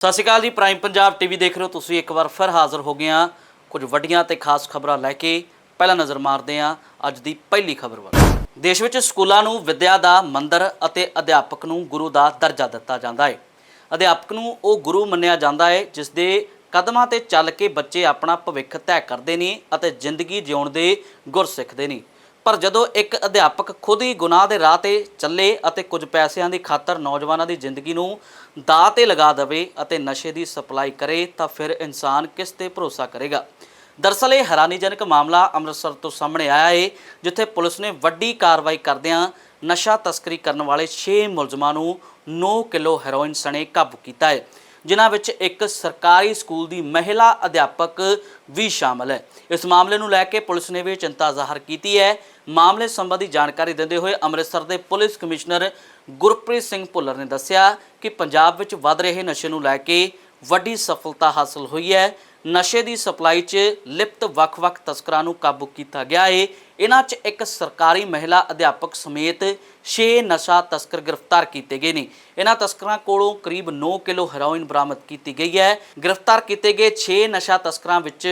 ਸਤਿ ਸ਼੍ਰੀ ਅਕਾਲ ਜੀ prime Punjab TV ਦੇਖ ਰਹੇ ਹੋ ਤੁਸੀਂ। ਇੱਕ ਵਾਰ ਫਿਰ ਹਾਜ਼ਰ ਹੋ ਗਏ ਹਾਂ। ਕੁਝ ਵੱਡੀਆਂ ਤੇ ਖਾਸ ਖਬਰਾਂ ਲੈ ਕੇ ਪਹਿਲਾਂ ਨਜ਼ਰ ਮਾਰਦੇ ਹਾਂ ਅੱਜ ਦੀ ਪਹਿਲੀ ਖਬਰ ਵੱਲ। ਦੇਸ਼ ਵਿੱਚ ਸਕੂਲਾਂ ਨੂੰ ਵਿੱਦਿਆ ਦਾ ਮੰਦਰ ਅਤੇ ਅਧਿਆਪਕ ਨੂੰ ਗੁਰੂ ਦਾ ਦਰਜਾ ਦਿੱਤਾ ਜਾਂਦਾ ਹੈ। ਅਧਿਆਪਕ ਨੂੰ ਉਹ ਗੁਰੂ ਮੰਨਿਆ ਜਾਂਦਾ ਹੈ, ਜਿਸ ਦੇ ਕਦਮਾਂ ਤੇ ਚੱਲ ਕੇ ਬੱਚੇ ਆਪਣਾ ਭਵਿੱਖ ਤੈਅ ਕਰਦੇ ਨੇ ਅਤੇ ਜ਼ਿੰਦਗੀ ਜਿਉਣ ਦੇ ਗੁਰ ਸਿੱਖਦੇ ਨੇ। ਪਰ ਜਦੋਂ ਇੱਕ ਅਧਿਆਪਕ ਖੁਦ ਹੀ ਗੁਨਾਹ ਦੇ ਰਾਹ ਤੇ ਚੱਲੇ ਅਤੇ ਕੁਝ ਪੈਸਿਆਂ ਦੀ ਖਾਤਰ ਨੌਜਵਾਨਾਂ ਦੀ ਜ਼ਿੰਦਗੀ ਨੂੰ ਦਾਅ ਤੇ ਲਗਾ ਦੇਵੇ ਅਤੇ ਨਸ਼ੇ ਦੀ ਸਪਲਾਈ ਕਰੇ, ਤਾਂ ਫਿਰ ਇਨਸਾਨ ਕਿਸ ਤੇ ਭਰੋਸਾ ਕਰੇਗਾ? ਦਰਅਸਲ ਇਹ ਹੈਰਾਨੀਜਨਕ ਮਾਮਲਾ ਅੰਮ੍ਰਿਤਸਰ ਤੋਂ ਸਾਹਮਣੇ ਆਇਆ ਹੈ ਜਿੱਥੇ ਪੁਲਿਸ ਨੇ ਵੱਡੀ ਕਾਰਵਾਈ ਕਰਦਿਆਂ ਨਸ਼ਾ ਤਸਕਰੀ ਕਰਨ ਵਾਲੇ 6 ਮੁਲਜ਼ਮਾਂ ਨੂੰ 9 ਕਿਲੋ ਹੈਰੋਇਨ ਸਣੇ ਕਾਬੂ ਕੀਤਾ ਹੈ ਜਿਨ੍ਹਾਂ ਵਿੱਚ ਇੱਕ ਸਰਕਾਰੀ ਸਕੂਲ ਦੀ ਮਹਿਲਾ ਅਧਿਆਪਕ ਵੀ ਸ਼ਾਮਲ ਹੈ। ਇਸ ਮਾਮਲੇ ਨੂੰ ਲੈ ਕੇ ਪੁਲਿਸ ਨੇ ਵੀ ਚਿੰਤਾ ਜ਼ਾਹਰ ਕੀਤੀ ਹੈ। ਮਾਮਲੇ ਸੰਬੰਧੀ ਜਾਣਕਾਰੀ ਦਿੰਦੇ ਹੋਏ ਅੰਮ੍ਰਿਤਸਰ ਦੇ ਪੁਲਿਸ ਕਮਿਸ਼ਨਰ ਗੁਰਪ੍ਰੀਤ ਸਿੰਘ ਭੁੱਲਰ ਨੇ ਦੱਸਿਆ ਕਿ ਪੰਜਾਬ ਵਿੱਚ ਵੱਧ ਰਹੇ ਨਸ਼ੇ ਨੂੰ ਲੈ ਕੇ ਵੱਡੀ ਸਫਲਤਾ ਹਾਸਲ ਹੋਈ ਹੈ। ਨਸ਼ੇ ਦੀ ਸਪਲਾਈ 'ਚ ਲਿਪਤ ਵੱਖ-ਵੱਖ ਤਸਕਰਾਂ ਨੂੰ ਕਾਬੂ ਕੀਤਾ ਗਿਆ ਹੈ ਇਹਨਾਂ 'ਚ ਇੱਕ ਸਰਕਾਰੀ ਮਹਿਲਾ ਅਧਿਆਪਕ ਸਮੇਤ 6 ਨਸ਼ਾ ਤਸਕਰ ਗ੍ਰਿਫਤਾਰ ਕੀਤੇ ਗਏ ਨੇ। ਇਹਨਾਂ ਤਸਕਰਾਂ ਕੋਲੋਂ ਕਰੀਬ 9 ਕਿਲੋ ਹੈਰੋਇਨ ਬਰਾਮਦ ਕੀਤੀ ਗਈ ਹੈ। ਗ੍ਰਿਫਤਾਰ ਕੀਤੇ ਗਏ 6 ਨਸ਼ਾ ਤਸਕਰਾਂ ਵਿੱਚ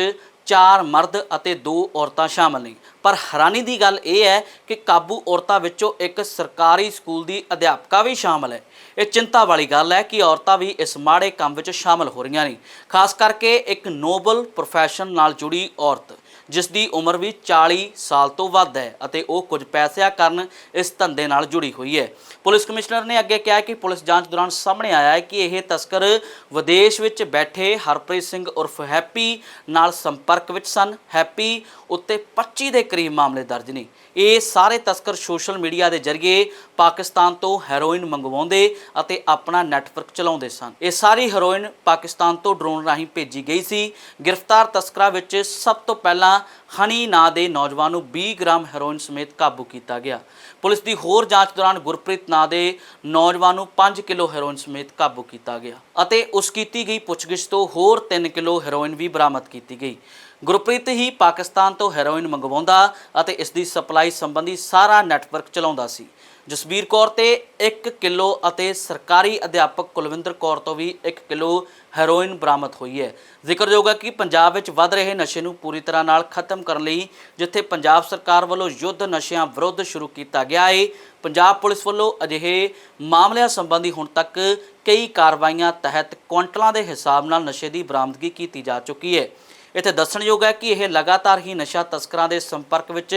ਚਾਰ ਮਰਦ ਅਤੇ ਦੋ ਔਰਤਾਂ ਸ਼ਾਮਲ ਨੇ। ਪਰ ਹੈਰਾਨੀ ਦੀ ਗੱਲ ਇਹ ਹੈ ਕਿ ਕਾਬੂ ਔਰਤਾਂ ਵਿੱਚੋਂ ਇੱਕ ਸਰਕਾਰੀ ਸਕੂਲ ਦੀ ਅਧਿਆਪਕਾ ਵੀ ਸ਼ਾਮਲ ਹੈ। ਇਹ ਚਿੰਤਾ ਵਾਲੀ ਗੱਲ ਹੈ ਕਿ ਔਰਤਾਂ ਵੀ ਇਸ ਮਾੜੇ ਕੰਮ ਵਿੱਚ ਸ਼ਾਮਲ ਹੋ ਰਹੀਆਂ ਨੇ। ਖਾਸ ਕਰਕੇ ਇੱਕ ਨੋਬਲ ਪ੍ਰੋਫੈਸ਼ਨ ਨਾਲ ਜੁੜੀ ਔਰਤ। ਜਿਸ ਦੀ ਉਮਰ ਵੀ 40 ਸਾਲ ਤੋਂ ਵੱਧ ਹੈ ਅਤੇ ਉਹ ਕੁਝ ਪੈਸਿਆਂ ਕਾਰਨ ਇਸ ਧੰਦੇ ਨਾਲ ਜੁੜੀ ਹੋਈ ਹੈ। ਪੁਲਿਸ ਕਮਿਸ਼ਨਰ ਨੇ ਅੱਗੇ ਕਿਹਾ ਕਿ ਪੁਲਿਸ ਜਾਂਚ ਦੌਰਾਨ ਸਾਹਮਣੇ ਆਇਆ ਹੈ ਕਿ ਇਹ ਤਸਕਰ ਵਿਦੇਸ਼ ਵਿੱਚ ਬੈਠੇ ਹਰਪ੍ਰੀਤ ਸਿੰਘ ਉਰਫ ਹੈਪੀ ਨਾਲ ਸੰਪਰਕ ਵਿੱਚ ਸਨ। ਹੈਪੀ ਉੱਤੇ 25 ਦੇ ਕਰੀਬ ਮਾਮਲੇ ਦਰਜ ਨੇ। ਇਹ ਸਾਰੇ ਤਸਕਰ ਸੋਸ਼ਲ ਮੀਡੀਆ ਦੇ ਜ਼ਰੀਏ ਪਾਕਿਸਤਾਨ ਤੋਂ ਹੈਰੋਇਨ ਮੰਗਵਾਉਂਦੇ ਅਤੇ ਆਪਣਾ ਨੈਟਵਰਕ ਚਲਾਉਂਦੇ ਸਨ। ਇਹ ਸਾਰੀ ਹੈਰੋਇਨ ਪਾਕਿਸਤਾਨ ਤੋਂ ਡਰੋਨ ਰਾਹੀਂ ਭੇਜੀ ਗਈ ਸੀ। ਗ੍ਰਿਫਤਾਰ ਤਸਕਰਾਂ ਵਿੱਚ ਸਭ ਤੋਂ ਪਹਿਲਾਂ ਹਨੀ ਨਾਂ ਦੇ ਨੌਜਵਾਨ ਨੂੰ 20 ਗ੍ਰਾਮ ਹੈਰੋਇਨ ਸਮੇਤ ਕਾਬੂ ਕੀਤਾ ਗਿਆ। ਪੁਲਿਸ ਦੀ ਹੋਰ ਜਾਂਚ ਦੌਰਾਨ ਗੁਰਪ੍ਰੀਤ ਨਾਂ ਦੇ ਨੌਜਵਾਨ ਨੂੰ 5 ਕਿਲੋ ਹੈਰੋਇਨ ਸਮੇਤ ਕਾਬੂ ਕੀਤਾ ਗਿਆ ਅਤੇ ਉਸ ਕੀਤੀ ਗਈ ਪੁੱਛਗਿੱਛ ਤੋਂ ਹੋਰ 3 ਕਿਲੋ ਹੈਰੋਇਨ ਵੀ ਬਰਾਮਦ ਕੀਤੀ ਗਈ। ਗੁਰਪ੍ਰੀਤ ਹੀ ਪਾਕਿਸਤਾਨ ਤੋਂ ਹੈਰੋਇਨ ਮੰਗਵਾਉਂਦਾ ਅਤੇ ਇਸ ਦੀ ਸਪਲਾਈ ਸੰਬੰਧੀ ਸਾਰਾ ਨੈਟਵਰਕ ਚਲਾਉਂਦਾ ਸੀ। ਜਸਬੀਰ ਕੌਰ ਤੇ 1 ਕਿਲੋ ਅਤੇ ਸਰਕਾਰੀ ਅਧਿਆਪਕ ਕੁਲਵਿੰਦਰ ਕੌਰ ਤੋਂ ਵੀ 1 ਕਿਲੋ ਹੈਰੋਇਨ ਬਰਾਮਦ ਹੋਈ ਹੈ। ਜ਼ਿਕਰਯੋਗ ਹੈ ਕਿ ਪੰਜਾਬ ਵਿੱਚ ਵੱਧ ਰਹੇ ਨਸ਼ੇ ਨੂੰ ਪੂਰੀ ਤਰ੍ਹਾਂ ਨਾਲ ਖਤਮ ਕਰਨ ਲਈ ਜਿੱਥੇ ਪੰਜਾਬ ਸਰਕਾਰ ਵੱਲੋਂ ਯੁੱਧ ਨਸ਼ਿਆਂ ਵਿਰੁੱਧ ਸ਼ੁਰੂ ਕੀਤਾ ਗਿਆ ਹੈ ਪੰਜਾਬ ਪੁਲਿਸ ਵੱਲੋਂ ਅਜਿਹੇ ਮਾਮਲਿਆਂ ਸੰਬੰਧੀ ਹੁਣ ਤੱਕ ਕਈ ਕਾਰਵਾਈਆਂ ਤਹਿਤ ਕੁਆਂਟਲਾਂ ਦੇ ਹਿਸਾਬ ਨਾਲ ਨਸ਼ੇ ਦੀ ਬਰਾਮਦਗੀ ਕੀਤੀ ਜਾ ਚੁੱਕੀ ਹੈ। ਇੱਥੇ ਦੱਸਣਯੋਗ ਹੈ ਕਿ ਇਹ ਲਗਾਤਾਰ ਹੀ ਨਸ਼ਾ ਤਸਕਰਾਂ ਦੇ ਸੰਪਰਕ ਵਿੱਚ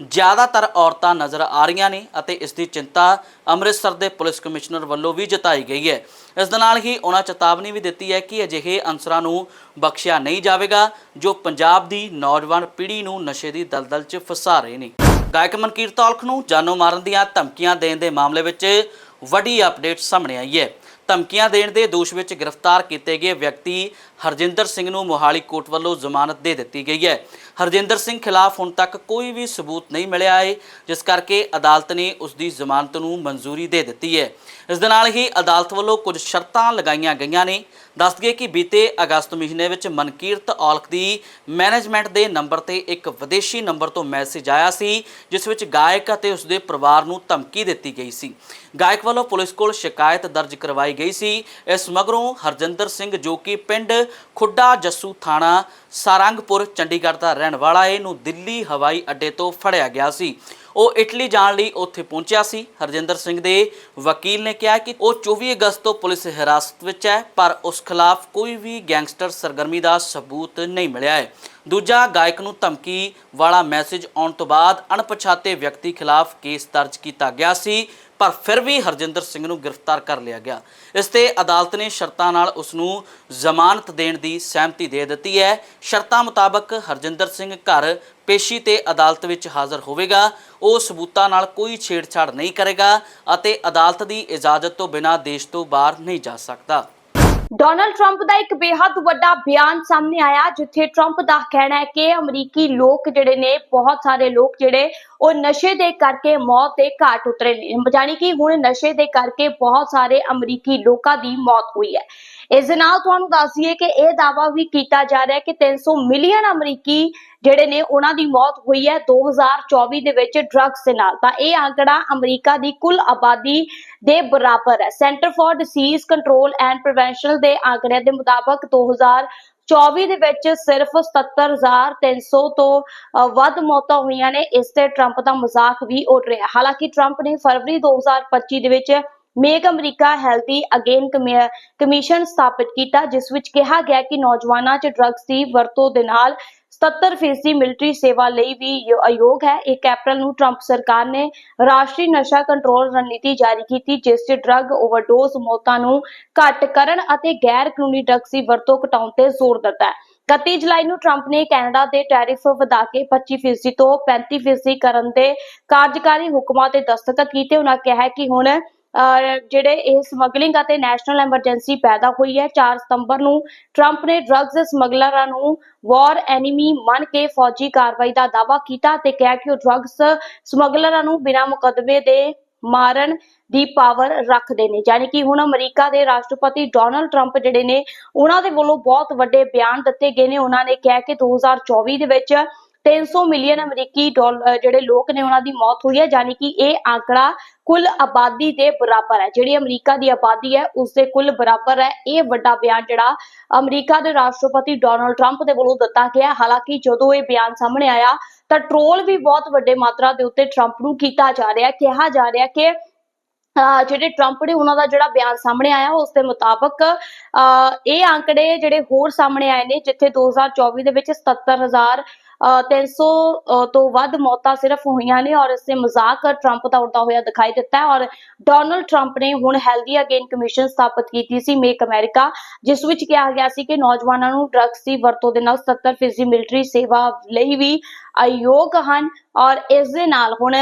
ਜ਼ਿਆਦਾਤਰ ਔਰਤਾਂ ਨਜ਼ਰ ਆ ਰਹੀਆਂ ਨੇ ਅਤੇ ਇਸ ਦੀ ਚਿੰਤਾ ਅੰਮ੍ਰਿਤਸਰ ਦੇ ਪੁਲਿਸ ਕਮਿਸ਼ਨਰ ਵੱਲੋਂ ਵੀ ਜਤਾਈ ਗਈ ਹੈ। ਇਸ ਦੇ ਨਾਲ ਹੀ ਉਹਨਾਂ ਚੇਤਾਵਨੀ ਵੀ ਦਿੱਤੀ ਹੈ ਕਿ ਅਜਿਹੇ ਅਨਸਰਾਂ ਨੂੰ ਬਖਸ਼ਿਆ ਨਹੀਂ ਜਾਵੇਗਾ, ਜੋ ਪੰਜਾਬ ਦੀ ਨੌਜਵਾਨ ਪੀੜ੍ਹੀ ਨੂੰ ਨਸ਼ੇ ਦੀ ਦਲਦਲ 'ਚ ਫਸਾ ਰਹੇ ਨੇ। ਗਾਇਕ ਮਨਕੀਰਤ ਤੌਲਖ ਨੂੰ ਜਾਨੋਂ ਮਾਰਨ ਦੀਆਂ ਧਮਕੀਆਂ ਦੇਣ ਦੇ ਮਾਮਲੇ ਵਿੱਚ ਵੱਡੀ ਅਪਡੇਟ ਸਾਹਮਣੇ ਆਈ ਹੈ। ਧਮਕੀਆਂ ਦੇਣ ਦੇ ਦੋਸ਼ ਵਿੱਚ ਗ੍ਰਿਫਤਾਰ ਕੀਤੇ ਗਏ ਵਿਅਕਤੀ ਹਰਜਿੰਦਰ ਸਿੰਘ ਨੂੰ ਮੋਹਾਲੀ ਕੋਰਟ ਵੱਲੋਂ ਜ਼ਮਾਨਤ ਦੇ ਦਿੱਤੀ ਗਈ ਹੈ। ਹਰਜਿੰਦਰ ਸਿੰਘ ਖਿਲਾਫ ਹੁਣ ਤੱਕ ਕੋਈ ਵੀ ਸਬੂਤ ਨਹੀਂ ਮਿਲਿਆ ਹੈ, ਜਿਸ ਕਰਕੇ ਅਦਾਲਤ ਨੇ ਉਸ ਦੀ ਜ਼ਮਾਨਤ ਨੂੰ ਮਨਜ਼ੂਰੀ ਦੇ ਦਿੱਤੀ ਹੈ। ਇਸ ਦੇ ਨਾਲ ਹੀ ਅਦਾਲਤ ਵੱਲੋਂ ਕੁਝ ਸ਼ਰਤਾਂ ਲਗਾਈਆਂ ਗਈਆਂ ਨੇ। ਦੱਸ ਦਈਏ ਕਿ ਬੀਤੇ ਅਗਸਤ ਮਹੀਨੇ ਵਿੱਚ ਮਨਕੀਰਤ ਔਲਖ ਦੀ ਮੈਨੇਜਮੈਂਟ ਦੇ ਨੰਬਰ ਤੇ ਇੱਕ ਵਿਦੇਸ਼ੀ ਨੰਬਰ ਤੋਂ ਮੈਸੇਜ ਆਇਆ ਸੀ, ਜਿਸ ਵਿੱਚ ਗਾਇਕ ਅਤੇ ਉਸ ਦੇ ਪਰਿਵਾਰ ਨੂੰ ਧਮਕੀ ਦਿੱਤੀ ਗਈ ਸੀ। ਗਾਇਕ ਵੱਲੋਂ ਪੁਲਿਸ ਕੋਲ ਸ਼ਿਕਾਇਤ ਦਰਜ ਕਰਵਾਈ ਗਈ ਸੀ। ਇਸ ਮਗਰੋਂ ਹਰਜਿੰਦਰ ਸਿੰਘ ਜੋ ਕਿ ਪਿੰਡ ਖੁੱਡਾ ਜੱਸੂ ਥਾਣਾ ਸਾਰੰਗਪੁਰ, ਚੰਡੀਗੜ੍ਹ ਦਾ ਰਹਿਣ ਵਾਲਾ ਹੈ ਨੂੰ ਦਿੱਲੀ ਹਵਾਈ ਅੱਡੇ ਤੋਂ ਫੜਿਆ ਗਿਆ ਸੀ। ਉਹ ਇਟਲੀ ਜਾਣ ਲਈ ਉੱਥੇ ਪਹੁੰਚਿਆ ਸੀ। ਹਰਜਿੰਦਰ ਸਿੰਘ ਦੇ ਵਕੀਲ ਨੇ ਕਿਹਾ ਕਿ ਉਹ 24 ਅਗਸਤ ਤੋਂ ਪੁਲਿਸ ਹਿਰਾਸਤ ਵਿੱਚ ਹੈ, ਪਰ ਉਸ ਖਿਲਾਫ ਕੋਈ ਵੀ ਗੈਂਗਸਟਰ ਸਰਗਰਮੀ ਦਾ ਸਬੂਤ ਨਹੀਂ ਮਿਲਿਆ ਹੈ। ਦੂਜਾ ਗਾਇਕ ਨੂੰ ਧਮਕੀ ਵਾਲਾ ਮੈਸੇਜ ਆਉਣ ਤੋਂ ਬਾਅਦ ਅਣਪਛਾਤੇ ਵਿਅਕਤੀ ਖਿਲਾਫ ਕੇਸ ਦਰਜ ਕੀਤਾ ਗਿਆ ਸੀ। ਪਰ ਫਿਰ ਵੀ ਹਰਜਿੰਦਰ ਸਿੰਘ ਨੂੰ ਗ੍ਰਿਫਤਾਰ ਕਰ ਲਿਆ ਗਿਆ। ਇਸ ਤੇ ਅਦਾਲਤ ਨੇ ਸ਼ਰਤਾਂ ਨਾਲ ਉਸ ਨੂੰ ਜ਼ਮਾਨਤ ਦੇਣ ਦੀ ਸਹਿਮਤੀ ਦੇ ਦਿੱਤੀ ਹੈ। ਸ਼ਰਤਾਂ ਮੁਤਾਬਕ ਹਰਜਿੰਦਰ ਸਿੰਘ ਘਰ ਪੇਸ਼ੀ ਤੇ ਅਦਾਲਤ ਵਿੱਚ ਹਾਜ਼ਰ ਹੋਵੇਗਾ। ਉਹ ਸਬੂਤਾਂ ਨਾਲ ਕੋਈ ਛੇੜਛਾੜ ਨਹੀਂ ਕਰੇਗਾ ਅਤੇ ਅਦਾਲਤ ਦੀ ਇਜਾਜ਼ਤ ਤੋਂ ਬਿਨਾਂ ਦੇਸ਼ ਤੋਂ ਬਾਹਰ ਨਹੀਂ ਜਾ ਸਕਦਾ। ਡੋਨਲਡ ਟਰੰਪ ਦਾ ਇੱਕ ਬੇहद ਵੱਡਾ ਬਿਆਨ ਸਾਹਮਣੇ ਆਇਆ, ਜਿੱਥੇ ਟਰੰਪ ਦਾ ਕਹਿਣਾ ਹੈ ਕਿ ਅਮਰੀਕੀ ਲੋਕ ਜਿਹੜੇ ਨੇ, ਬਹੁਤ ਸਾਰੇ ਲੋਕ ਜਿਹੜੇ, ਉਹ ਨਸ਼ੇ ਦੇ ਕਰਕੇ ਮੌਤ ਦੇ ਘਾਟ ਉਤਰੇ ਨੇ। ਜਾਣੀ ਕਿ ਹੁਣ ਨਸ਼ੇ ਦੇ ਕਰਕੇ ਬਹੁਤ ਸਾਰੇ ਅਮਰੀਕੀ ਲੋਕਾਂ ਦੀ ਮੌਤ ਹੋਈ ਹੈ। ਇਸ ਦੇ ਨਾਲ ਤੁਹਾਨੂੰ ਦੱਸ ਦਈਏ ਕਿ ਇਹ ਦਾਵਾ ਵੀ ਕੀਤਾ ਜਾ ਰਿਹਾ ਹੈ ਕਿ 300 ਮਿਲੀਅਨ ਅਮਰੀਕੀ ਜਿਹੜੇ ਨੇ ਉਹਨਾਂ ਦੀ ਮੌਤ ਹੋਈ ਹੈ 2024 ਦੇ ਵਿੱਚ ਡਰੱਗਸ ਦੇ ਨਾਲ। ਤਾਂ ਇਹ ਅੰਕੜਾ ਅਮਰੀਕਾ ਦੀ ਕੁੱਲ ਆਬਾਦੀ ਦੇ ਬਰਾਬਰ ਹੈ। Center for Disease Control and Prevention ਦੇ ਅੰਕੜਿਆਂ ਦੇ ਮੁਤਾਬਕ 2024 ਦੇ ਵਿੱਚ ਸਿਰਫ 77300 ਤੋਂ ਵੱਧ ਮੌਤਾਂ ਹੋਈਆਂ ਨੇ। ਇਸ ਤੇ ਟਰੰਪ ਦਾ ਮਜ਼ਾਕ ਵੀ ਉੱਡ ਰਿਹਾ। ਹਾਲਾਂਕਿ ਟਰੰਪ ਨੇ ਫਰਵਰੀ 2025 ਦੇ ਵਿੱਚ Make America Healthy Again Commission ਸਥਾਪਿਤ ਕੀਤਾ, ਜਿਸ ਵਿੱਚ ਕਿਹਾ ਗਿਆ ਕਿ ਨੌਜਵਾਨਾਂ 'ਚ ਡਰੱਗਸ ਦੀ ਵਰਤੋਂ ਦੇ ਨਾਲ 77% ਮਿਲਟਰੀ ਸੇਵਾ ਲਈ ਵੀ ਅਯੋਗ ਹੈ। 1 ਅਪ੍ਰੈਲ ਨੂੰ ਟਰੰਪ ਸਰਕਾਰ ਨੇ ਰਾਸ਼ਟਰੀ ਨਸ਼ਾ ਕੰਟਰੋਲ ਰਣਨੀਤੀ ਜਾਰੀ ਕੀਤੀ, ਜਿਸ 'ਚ ਡਰੱਗ ਓਵਰਡੋਜ਼ ਮੌਤਾਂ ਨੂੰ ਘੱਟ ਕਰਨ ਅਤੇ ਗੈਰ ਕਾਨੂੰਨੀ ਡਰੱਗਸ ਦੀ ਵਰਤੋਂ ਘਟਾਉਣ ਤੇ ਜ਼ੋਰ ਦਿੱਤਾ ਹੈ। 31 ਜੁਲਾਈ ਨੂੰ ਟਰੰਪ ਨੇ ਕੈਨੇਡਾ ਦੇ ਟੈਰਿਫ ਵਧਾ ਕੇ 25% ਤੋਂ 35% ਕਰਨ ਦੇ ਕਾਰਜਕਾਰੀ ਹੁਕਮਾਂ ਤੇ ਦਸਤਖਤ ਕੀਤੇ। ਉਹਨਾਂ ਕਿਹਾ ਕਿ ਹੁਣ ਜਿਹੜੇ ਇਹ ਸਮਗਲਿੰਗ ਅਤੇ ਨੈਸ਼ਨਲ ਐਮਰਜੈਂਸੀ ਪੈਦਾ ਹੋਈ ਹੈ 4 ਸਤੰਬਰ ਨੂੰ ਟਰੰਪ ਨੇ ਡਰੱਗਸ ਸਮਗਲਰਾਂ ਨੂੰ ਵਾਰ ਐਨੀਮੀ ਮੰਨ ਕੇ ਫੌਜੀ ਕਾਰਵਾਈ ਦਾ ਦਾਅਵਾ ਕੀਤਾ ਤੇ ਕਿਹਾ ਕਿ ਉਹ ਡਰੱਗਸ ਸਮਗਲਰਾਂ ਨੂੰ ਬਿਨਾਂ ਮੁਕੱਦਮੇ ਦੇ ਮਾਰਨ ਦੀ ਪਾਵਰ ਰੱਖਦੇ ਨੇ। ਯਾਨੀ ਕਿ ਹੁਣ ਅਮਰੀਕਾ ਦੇ ਰਾਸ਼ਟਰਪਤੀ ਡੋਨਲਡ ਟਰੰਪ ਜਿਹੜੇ ਨੇ, ਉਹਨਾਂ ਦੇ ਵੱਲੋਂ ਬਹੁਤ ਵੱਡੇ ਬਿਆਨ ਦਿੱਤੇ ਗਏ ਨੇ। ਉਹਨਾਂ ਨੇ ਕਿਹਾ ਕਿ 2024 ਦੇ ਵਿੱਚ 300 ਮਿਲੀਅਨ ਅਮਰੀਕੀ ਜਿਹੜੇ ਲੋਕ ਨੇ ਉਹਨਾਂ ਦੀ ਮੌਤ ਹੋਈ ਹੈ ਯਾਨੀ ਕਿ ਇਹ ਆંકੜਾ ਕੁੱਲ ਆਬਾਦੀ ਦੇ ਬਰਾਬਰ ਹੈ। ਜਿਹੜੀ ਅਮਰੀਕਾ ਦੀ ਆਬਾਦੀ ਹੈ ਉਸ ਦੇ ਕੁੱਲ ਬਰਾਬਰ ਹੈ। ਇਹ ਵੱਡਾ ਬਿਆਨ ਜਿਹੜਾ ਅਮਰੀਕਾ ਦੇ ਰਾਸ਼ਟਰਪਤੀ ਡੋਨਲਡ ਟਰੰਪ ਦੇ ਵੱਲੋਂ ਦਿੱਤਾ ਗਿਆ ਹਾਲਾਂਕਿ ਜਦੋਂ ਇਹ ਬਿਆਨ ਸਾਹਮਣੇ ਆਇਆ, ਤਾਂ ਟ੍ਰੋਲ ਵੀ ਬਹੁਤ ਵੱਡੇ ਮਾਤਰਾ ਦੇ ਉੱਤੇ ਟਰੰਪ ਨੂੰ ਕੀਤਾ ਜਾ ਰਿਹਾ ਕਿਹਾ ਜਾ ਰਿਹਾ ਕਿ, ਅਹ ਜਿਹੜੇ ਟਰੰਪ ਨੇ ਉਹਨਾਂ ਦਾ ਜਿਹੜਾ ਬਿਆਨ ਸਾਹਮਣੇ ਆਇਆ, ਉਸ ਦੇ ਮੁਤਾਬਕ, ਅਹ ਇਹ ਅੰਕੜੇ ਜਿਹੜੇ ਹੋਰ ਸਾਹਮਣੇ ਆਏ ਨੇ, ਜਿੱਥੇ 2024 ਦੇ ਵਿੱਚ 77000 ਅਹ 300 ਅਹ ਤੋਂ ਵੱਧ ਮੌਤਾਂ ਸਿਰਫ ਹੋਈਆਂ ਨੇ ਔਰ ਇਸ ਦੇ ਮਜ਼ਾਕ ਟਰੰਪ ਦਾ ਉਡਦਾ ਹੋਇਆ ਦਿਖਾਈ ਦਿੱਤਾ ਔਰ ਡੋਨਲਡ ਟਰੰਪ ਨੇ ਹੁਣ ਹੈਲਦੀ ਅਗੇਨ ਕਮਿਸ਼ਨ ਸਥਾਪਿਤ ਕੀਤੀ ਸੀ ਮੇਕ ਅਮਰੀਕਾ ਜਿਸ ਵਿੱਚ ਕਿਹਾ ਗਿਆ ਸੀ ਕਿ ਨੌਜਵਾਨਾਂ ਨੂੰ ਡਰੱਗਸ ਦੀ ਵਰਤੋਂ ਦੇ ਨਾਲ 70% ਮਿਲਟਰੀ ਸੇਵਾ ਲਈ ਵੀ ਅਯੋਗ ਹਨ ਔਰ ਇਸ ਦੇ ਨਾਲ ਹੁਣ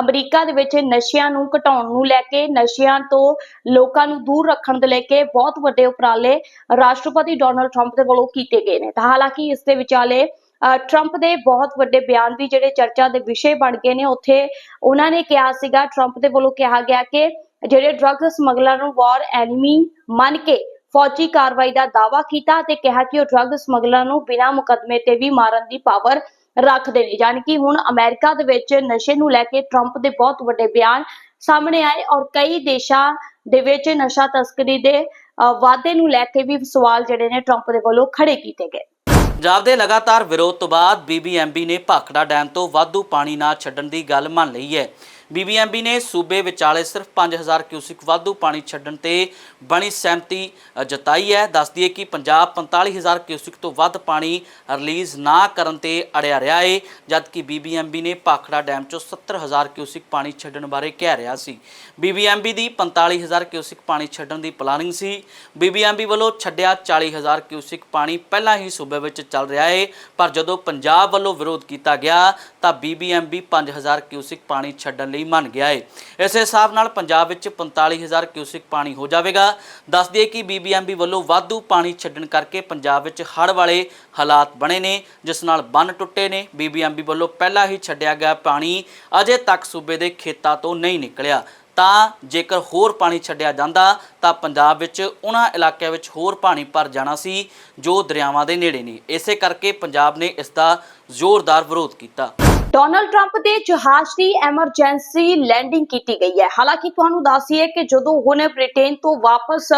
ਅਮਰੀਕਾ ਦੇ ਵਿੱਚ ਨਸ਼ਿਆਂ ਨੂੰ ਘਟਾਉਣ ਨੂੰ ਲੈ ਕੇ, ਨਸ਼ਿਆਂ ਤੋਂ ਲੋਕਾਂ ਨੂੰ ਦੂਰ ਰੱਖਣ ਦੇ ਲੈ ਕੇ ਬਹੁਤ ਵੱਡੇ ਉਪਰਾਲੇ ਰਾਸ਼ਟਰਪਤੀ ਡੋਨਲਡ ਟਰੰਪ ਦੇ ਵੱਲੋਂ ਕੀਤੇ ਗਏ ਨੇ। ਤਾਂ ਹਾਲਾਂਕਿ ਇਸ ਦੇ ਵਿਚਾਲੇ ਟਰੰਪ ਦੇ ਬਹੁਤ ਵੱਡੇ ਬਿਆਨ ਵੀ ਜਿਹੜੇ ਚਰਚਾ ਦੇ ਵਿਸ਼ੇ ਬਣ ਗਏ ਨੇ ਉੱਥੇ ਉਹਨਾਂ ਨੇ ਕਿਹਾ ਸੀਗਾ ਟਰੰਪ ਦੇ ਵੱਲੋਂ ਕਿਹਾ ਗਿਆ ਕਿ ਜਿਹੜੇ ਡਰੱਗ ਸਮਗਲਰ ਨੂੰ ਵਾਰ ਐਨੀਮੀ ਮੰਨ ਕੇ ਫੌਜੀ ਕਾਰਵਾਈ ਦਾ ਦਾਅਵਾ ਕੀਤਾ ਤੇ ਕਿਹਾ ਕਿ ਉਹ ਡਰੱਗ ਸਮਗਲਰ ਨੂੰ ਬਿਨਾਂ ਮੁਕੱਦਮੇ ਤੇ ਵੀ ਮਾਰਨ ਦੀ ਪਾਵਰ ਰੱਖਦੇ ਨੇ। ਯਾਨੀ ਕਿ ਹੁਣ ਅਮਰੀਕਾ ਦੇ ਵਿੱਚ ਨਸ਼ੇ ਨੂੰ ਲੈ ਕੇ ਟਰੰਪ ਦੇ ਬਹੁਤ ਵੱਡੇ ਬਿਆਨ ਸਾਹਮਣੇ ਆਏ ਔਰ ਕਈ ਦੇਸ਼ਾਂ ਦੇ ਵਿੱਚ ਨਸ਼ਾ ਤਸਕਰੀ ਦੇ ਅਹ, ਵਾਧੇ ਨੂੰ ਲੈ ਕੇ ਵੀ ਸਵਾਲ ਜਿਹੜੇ ਨੇ ਟਰੰਪ ਦੇ ਵੱਲੋਂ ਖੜੇ ਕੀਤੇ ਗਏ। ਪੰਜਾਬ ਦੇ ਲਗਾਤਾਰ ਵਿਰੋਧ ਤੋਂ ਬਾਅਦ ਬੀਬੀਐਮਬੀ ਨੇ ਭਾਖੜਾ ਡੈਮ ਤੋਂ ਵਾਧੂ ਪਾਣੀ ਨਾ ਛੱਡਣ ਦੀ ਗੱਲ ਮੰਨ ਲਈ ਹੈ। ਬੀਬੀਐਮਬੀ ਨੇ ਸੂਬੇ ਵਿਚਾਲੇ ਸਿਰਫ 5000 ਕਿਊਸਿਕ ਵਾਧੂ ਪਾਣੀ ਛੱਡਣ ਤੇ ਬਣੀ ਸਹਿਮਤੀ ਜਤਾਈ ਹੈ। ਦੱਸਦੀ ਹੈ ਕਿ ਪੰਜਾਬ 45000 ਕਿਊਸਿਕ ਤੋਂ ਵੱਧ ਪਾਣੀ ਰਿਲੀਜ਼ ਨਾ ਕਰਨ ਤੇ ਅੜਿਆ ਰਿਹਾ ਹੈ ਜਦਕਿ ਬੀਬੀਐਮਬੀ ਨੇ ਭਾਖੜਾ ਡੈਮ ਚੋਂ 70000 ਕਿਊਸਿਕ ਪਾਣੀ ਛੱਡਣ ਬਾਰੇ ਕਹਿ ਰਿਹਾ ਸੀ। ਬੀਬੀਐਮਬੀ ਦੀ 45000 ਕਿਊਸਿਕ ਪਾਣੀ ਛੱਡਣ ਦੀ ਪਲਾਨਿੰਗ ਸੀ। ਬੀਬੀਐਮਬੀ ਵੱਲੋਂ ਛੱਡਿਆ 40000 ਕਿਊਸਿਕ ਪਾਣੀ ਪਹਿਲਾਂ ਹੀ ਸੂਬੇ ਵਿੱਚ ਚੱਲ ਰਿਹਾ ਹੈ ਪਰ ਜਦੋਂ ਪੰਜਾਬ ਵੱਲੋਂ ਵਿਰੋਧ ਕੀਤਾ ਗਿਆ, ਤਾਂ ਬੀਬੀਐਮਬੀ 5000 ਕਿਊਸਿਕ ਪਾਣੀ ਛੱਡਣ ਲਈ ਮੰਨ ਗਿਆ ਹੈ ਇਸ ਹਿਸਾਬ ਨਾਲ ਪੰਜਾਬ ਵਿੱਚ 45000 ਕਿਊਸਿਕ ਪਾਣੀ ਹੋ ਜਾਵੇਗਾ। ਦੱਸ ਦਈਏ ਕਿ ਬੀਬੀਐਮਬੀ ਵੱਲੋਂ ਵਾਧੂ ਪਾਣੀ ਛੱਡਣ ਕਰਕੇ ਪੰਜਾਬ ਵਿੱਚ ਹੜ੍ਹ ਵਾਲੇ ਹਾਲਾਤ ਬਣੇ ਨੇ, ਜਿਸ ਨਾਲ ਬੰਨ ਟੁੱਟੇ ਨੇ। ਬੀਬੀਐਮਬੀ ਵੱਲੋਂ ਪਹਿਲਾਂ ਹੀ ਛੱਡਿਆ ਗਿਆ ਪਾਣੀ ਅਜੇ ਤੱਕ ਸੂਬੇ ਦੇ ਖੇਤਾਂ ਤੋਂ ਨਹੀਂ ਨਿਕਲਿਆ। ਤਾਂ ਜੇਕਰ ਹੋਰ ਪਾਣੀ ਛੱਡਿਆ ਜਾਂਦਾ, ਤਾਂ ਪੰਜਾਬ ਵਿੱਚ ਉਹਨਾਂ ਇਲਾਕਿਆਂ ਵਿੱਚ ਹੋਰ ਪਾਣੀ ਭਰ ਜਾਣਾ ਸੀ, ਜੋ ਦਰਿਆਵਾਂ ਦੇ ਨੇੜੇ ਨੇ। ਇਸੇ ਕਰਕੇ ਪੰਜਾਬ ਨੇ ਇਸ ਦਾ ਜ਼ੋਰਦਾਰ ਵਿਰੋਧ ਕੀਤਾ। ਡੋਨਲਡ ਟਰੰਪ ਦੇ ਜਹਾਜ਼ ਦੀ ਐਮਰਜੈਂਸੀ ਲੈਂਡਿੰਗ ਕੀਤੀ ਗਈ ਹੈ। ਹਾਲਾਂਕਿ ਤੁਹਾਨੂੰ ਦੱਸੀਏ ਕਿ ਜਦੋਂ ਹੁਣ ਬ੍ਰਿਟੇਨ ਤੋਂ ਵਾਪਸ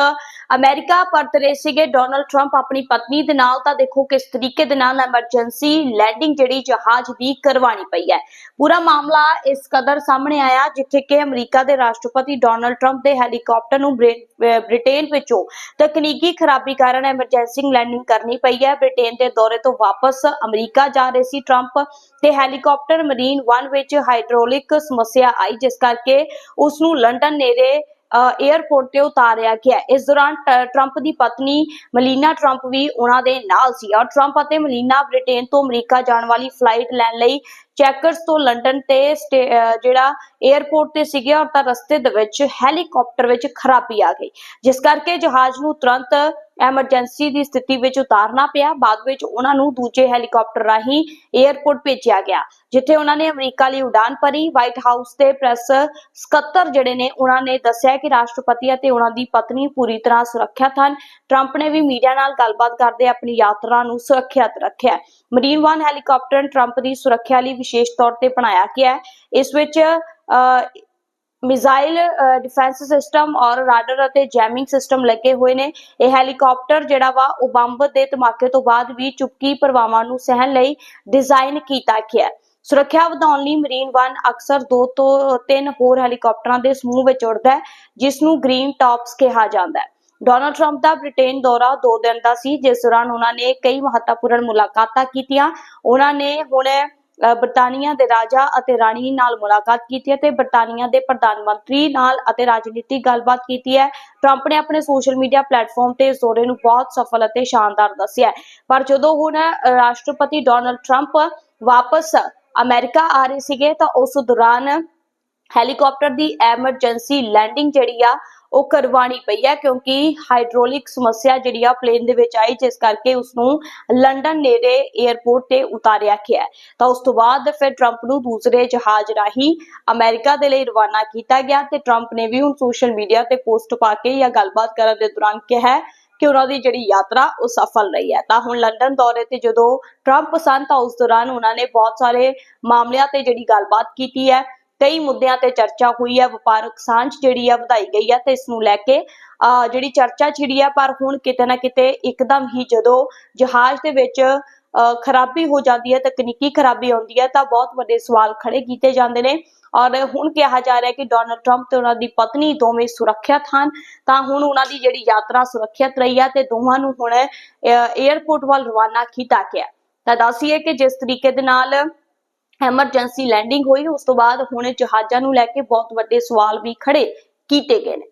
ਅਮਰੀਕਾ ਪਰਤ ਰਹੇ ਸੀਗੇ ਡੋਨਲਡ ਟਰੰਪ ਆਪਣੀ ਪਤਨੀ ਦੇ ਨਾਲ। ਤਾਂ ਦੇਖੋ ਕਿਸ ਤਰੀਕੇ ਦੇ ਨਾਲ ਐਮਰਜੈਂਸੀ ਲੈਂਡਿੰਗ ਜਿਹੜੀ ਜਹਾਜ਼ ਦੀ ਕਰਵਾਣੀ ਪਈ ਹੈ। ਪੂਰਾ ਮਾਮਲਾ ਇਸ ਕਦਰ ਸਾਹਮਣੇ ਆਇਆ, ਜਿੱਥੇ ਕਿ ਅਮਰੀਕਾ ਦੇ ਰਾਸ਼ਟਰਪਤੀ ਡੋਨਲਡ ਟਰੰਪ ਦੇ ਹੈਲੀਕਾਪਟਰ ਨੂੰ ਬ੍ਰਿਟੇਨ ਵਿੱਚੋਂ ਤਕਨੀਕੀ ਖਰਾਬੀ ਕਾਰਨ ਐਮਰਜੈਂਸੀ ਲੈਂਡਿੰਗ ਕਰਨੀ ਪਈ ਹੈ। ਬ੍ਰਿਟੇਨ ਦੇ ਦੌਰੇ ਤੋਂ ਵਾਪਸ ਅਮਰੀਕਾ ਜਾ ਰਹੇ ਸੀ ਟਰੰਪ ਤੇ ਹੈਲੀਕਾਪਟਰ ਮਰੀਨ 1 ਵਿੱਚ ਹਾਈਡ੍ਰੋਲਿਕ ਸਮੱਸਿਆ ਆਈ, ਜਿਸ ਕਰਕੇ ਉਸ ਨੂੰ ਲੰਡਨ ਨੇੜੇ 에ਅਰਪੋਰਟ ਤੇ ਉਤਾਰਿਆ ਗਿਆ। ਇਸ ਦੌਰਾਨ ਟ- ਦੀ ਪਤਨੀ ਮਲੀਨਾ ਟਰੰਪ ਵੀ ਉਹਨਾਂ ਦੇ ਨਾਲ ਸੀ। ਔਰ ਟਰੰਪ ਅਤੇ ਮਲੀਨਾ ਬ੍ਰਿਟੇਨ ਤੋਂ ਅਮਰੀਕਾ ਜਾਣ ਵਾਲੀ ਫਲਾਈਟ ਲੈਣ ਲਈ ਚੈਕਰਸ ਤੋਂ ਲੰਡਨ ਤੇ ਜਿਹੜਾ 에ਅਰਪੋਰਟ ਤੇ ਸੀਗੇ, ਔਰ ਤਾਂ ਰਸਤੇ ਦੇ ਵਿੱਚ ਹੈਲੀਕਾਪਟਰ ਵਿੱਚ ਖਰਾਬੀ ਆ ਗਈ। ਜਿਸ ਕਰਕੇ ਜਹਾਜ਼ ਨੂੰ ਤੁਰੰਤ ਐਮਰਜੈਂਸੀ ਦੀ ਸਥਿਤੀ ਵਿੱਚ ਉਤਾਰਨਾ ਪਿਆ। ਬਾਅਦ ਵਿੱਚ ਉਹਨਾਂ ਨੂੰ ਦੂਜੇ ਹੈਲੀਕਾਪਟਰ ਰਾਹੀਂ 에ਅਰਪੋਰਟ ਭੇਜਿਆ ਗਿਆ ਜਿੱਥੇ ਉਹਨਾਂ ਨੇ ਅਮਰੀਕਾ ਲਈ ਉਡਾਨ ਭਰੀ। ਵਾਈਟ ਹਾਊਸ ਦੇ ਪ੍ਰੈਸ ਸਕੱਤਰ ਜਿਹੜੇ ਨੇ ਉਹਨਾਂ ਨੇ ਦੱਸਿਆ ਕਿ ਰਾਸ਼ਟਰਪਤੀ ਅਤੇ ਉਹਨਾਂ ਦੀ ਪਤਨੀ ਪੂਰੀ ਤਰ੍ਹਾਂ ਸੁਰੱਖਿਅਤ ਹਨ। ਟਰੰਪ ਨੇ ਵੀ ਮੀਡੀਆ ਨਾਲ ਗੱਲਬਾਤ ਕਰਦੇ ਆਪਣੀ ਯਾਤਰਾ ਨੂੰ ਸੁਰੱਖਿਅਤ ਰੱਖਿਆ। ਮਰੀਨ ਵਨ ਹੈਲੀਕਾਪਟਰ ਟਰੰਪ ਦੀ ਸੁਰੱਖਿਆ ਲਈ ਵਿਸ਼ੇਸ਼ ਤੌਰ ਤੇ ਬਣਾਇਆ ਗਿਆ। ਹੈ ਇਸ ਵਿੱਚ ਅਹ, ਮਿਜ਼ਾਈਲ ਡਿਫੈਂਸ ਸਿਸਟਮ ਔਰ ਰਾਡਰ ਅਤੇ ਜੈਮਿੰਗ ਸਿਸਟਮ ਲੱਗੇ ਹੋਏ ਨੇ। ਇਹ ਹੈਲੀਕਾਪਟਰ ਜਿਹੜਾ ਵਾ, ਉਹ ਬੰਬ ਦੇ ਧਮਾਕੇ ਤੋਂ ਬਾਅਦ ਵੀ ਚੁੱਪਕੀ ਪ੍ਰਭਾਵਾਂ ਨੂੰ ਸਹਿਣ ਲਈ ਡਿਜ਼ਾਈਨ ਕੀਤਾ ਗਿਆ ਸੁਰੱਖਿਆ ਵਧਾਉਣ ਲਈ ਮਰੀਨ ਵਨ ਅਕਸਰ ਦੋ ਤੋਂ ਤਿੰਨ ਹੋਰ ਹੈਲੀਕਾਪਟਰਾਂ ਦੇ ਸਮੂਹ ਵਿੱਚ ਉੜਦਾ ਹੈ, ਜਿਸ ਨੂੰ ਗ੍ਰੀਨ ਟਾਪਸ ਕਿਹਾ ਜਾਂਦਾ ਹੈ। ਡੋਨਾਲਡ ਟਰੰਪ ਦਾ ਬ੍ਰਿਟੇਨ ਦੌਰਾ 2 ਦਿਨ ਦਾ ਸੀ, ਜਿਸ ਦੌਰਾਨ ਉਹਨਾਂ ਨੇ ਕਈ ਮਹੱਤਵਪੂਰਨ ਮੁਲਾਕਾਤਾਂ ਕੀਤੀਆਂ। ਉਹਨਾਂ ਨੇ ਹੁਣ ਬਰਤਾਨੀਆ ਦੇ ਰਾਜਾ ਅਤੇ ਰਾਣੀ ਨਾਲ ਮੁਲਾਕਾਤ ਕੀਤੀ ਹੈ ਤੇ ਬਰਤਾਨੀਆ ਦੇ ਪ੍ਰਧਾਨ ਮੰਤਰੀ ਨਾਲ ਅਤੇ ਰਾਜਨੀਤਿਕ ਗੱਲਬਾਤ ਕੀਤੀ ਹੈ। ਟਰੰਪ ਨੇ ਆਪਣੇ ਸੋਸ਼ਲ ਮੀਡੀਆ ਪਲੇਟਫਾਰਮ ਤੇ ਇਸ ਦੌਰੇ ਨੂੰ ਬਹੁਤ ਸਫਲ ਅਤੇ ਸ਼ਾਨਦਾਰ ਦੱਸਿਆ ਪਰ ਜਦੋਂ ਹੁਣ ਰਾਸ਼ਟਰਪਤੀ ਡੋਨਲਡ ਟਰੰਪ ਵਾਪਸ ਅਮਰੀਕਾ ਆ ਰਹੇ ਸੀਗੇ ਤਾਂ ਉਸ ਦੌਰਾਨ ਹੈਲੀਕਾਪਟਰ ਦੀ ਐਮਰਜੈਂਸੀ ਲੈਂਡਿੰਗ ਜਿਹੜੀ ਆ ਉਹ ਕਰਵਾਣੀ ਪਈ ਹੈ ਕਿਉਂਕਿ ਹਾਈਡ੍ਰੋਲਿਕ ਸਮੱਸਿਆ ਜਿਹੜੀ ਆ ਪਲੇਨ ਦੇ ਵਿੱਚ ਆਈ, ਜਿਸ ਕਰਕੇ ਉਸ ਨੂੰ ਲੰਡਨ ਨੇੜੇ 에ਅਰਪੋਰਟ ਤੇ ਉਤਾਰਿਆ ਗਿਆ ਤਾਂ ਉਸ ਤੋਂ ਬਾਅਦ ਫਿਰ ਟਰੰਪ ਨੂੰ ਦੂਸਰੇ ਜਹਾਜ਼ ਰਾਹੀਂ ਅਮਰੀਕਾ ਦੇ ਲਈ ਰਵਾਨਾ ਕੀਤਾ ਗਿਆ ਤੇ ਟਰੰਪ ਨੇ ਵੀ ਹੁਣ ਸੋਸ਼ਲ ਮੀਡੀਆ ਤੇ ਪੋਸਟ ਪਾ ਕੇ ਜਾਂ ਗੱਲਬਾਤ ਕਰਨ ਦੇ ਦੌਰਾਨ ਕਿਹਾ ਕਿ ਉਹਨਾਂ ਦੀ ਜਿਹੜੀ ਯਾਤਰਾ ਉਹ ਸਫਲ ਰਹੀ ਹੈ। ਤਾਂ ਹੁਣ ਲੰਡਨ ਦੌਰੇ ਤੇ ਜਦੋਂ ਟਰੰਪ ਸਨ ਤਾਂ ਉਸ ਦੌਰਾਨ ਉਹਨਾਂ ਨੇ ਬਹੁਤ ਸਾਰੇ ਮਾਮਲਿਆਂ ਤੇ ਜਿਹੜੀ ਗੱਲਬਾਤ ਕੀਤੀ ਹੈ। ਕਈ ਮੁੱਦਿਆਂ ਤੇ ਚਰਚਾ ਹੋਈ ਹੈ, ਵਪਾਰਕ ਸਾਂਝ ਜਿਹੜੀ ਆ ਵਧਾਈ ਗਈ ਹੈ ਤੇ ਇਸ ਨੂੰ ਲੈ ਕੇ ਜਿਹੜੀ ਚਰਚਾ ਛਿੜੀ ਹੈ ਪਰ ਹੁਣ ਕਿਤੇ ਨਾ ਕਿਤੇ ਇੱਕਦਮ ਹੀ ਜਦੋਂ ਜਹਾਜ਼ ਦੇ ਵਿੱਚ ਖਰਾਬੀ ਹੋ ਜਾਂਦੀ ਹੈ, ਤਕਨੀਕੀ ਖਰਾਬੀ ਆਉਂਦੀ ਹੈ, ਤਾਂ ਬਹੁਤ ਵੱਡੇ ਸਵਾਲ ਖੜੇ ਕੀਤੇ ਜਾਂਦੇ ਨੇ। ਔਰ ਹੁਣ ਕਿਹਾ ਜਾ ਰਿਹਾ ਹੈ ਕਿ ਡੋਨਲਡ ਟਰੰਪ ਤੇ ਉਹਨਾਂ ਦੀ ਪਤਨੀ ਦੋਵੇਂ ਸੁਰੱਖਿਅਤ ਹਨ, ਤਾਂ ਹੁਣ ਉਹਨਾਂ ਦੀ ਜਿਹੜੀ ਯਾਤਰਾ ਸੁਰੱਖਿਅਤ ਰਹੀ ਹੈ ਤੇ ਦੋਵਾਂ ਨੂੰ ਹੁਣ 에ਅਰਪੋਰਟ ਵੱਲ ਰਵਾਨਾ ਕੀਤਾ ਗਿਆ। ਤਾਂ ਦੱਸੀਏ ਕਿ ਜਿਸ ਤਰੀਕੇ ਦੇ ਨਾਲ ਐਮਰਜੈਂਸੀ ਲੈਂਡਿੰਗ ਹੋਈ, ਉਸ ਤੋਂ ਬਾਅਦ ਹੁਣ ਜਹਾਜ਼ਾਂ ਨੂੰ ਲੈ ਕੇ ਬਹੁਤ ਵੱਡੇ ਸਵਾਲ ਵੀ ਖੜੇ ਕੀਤੇ ਗਏ ਨੇ।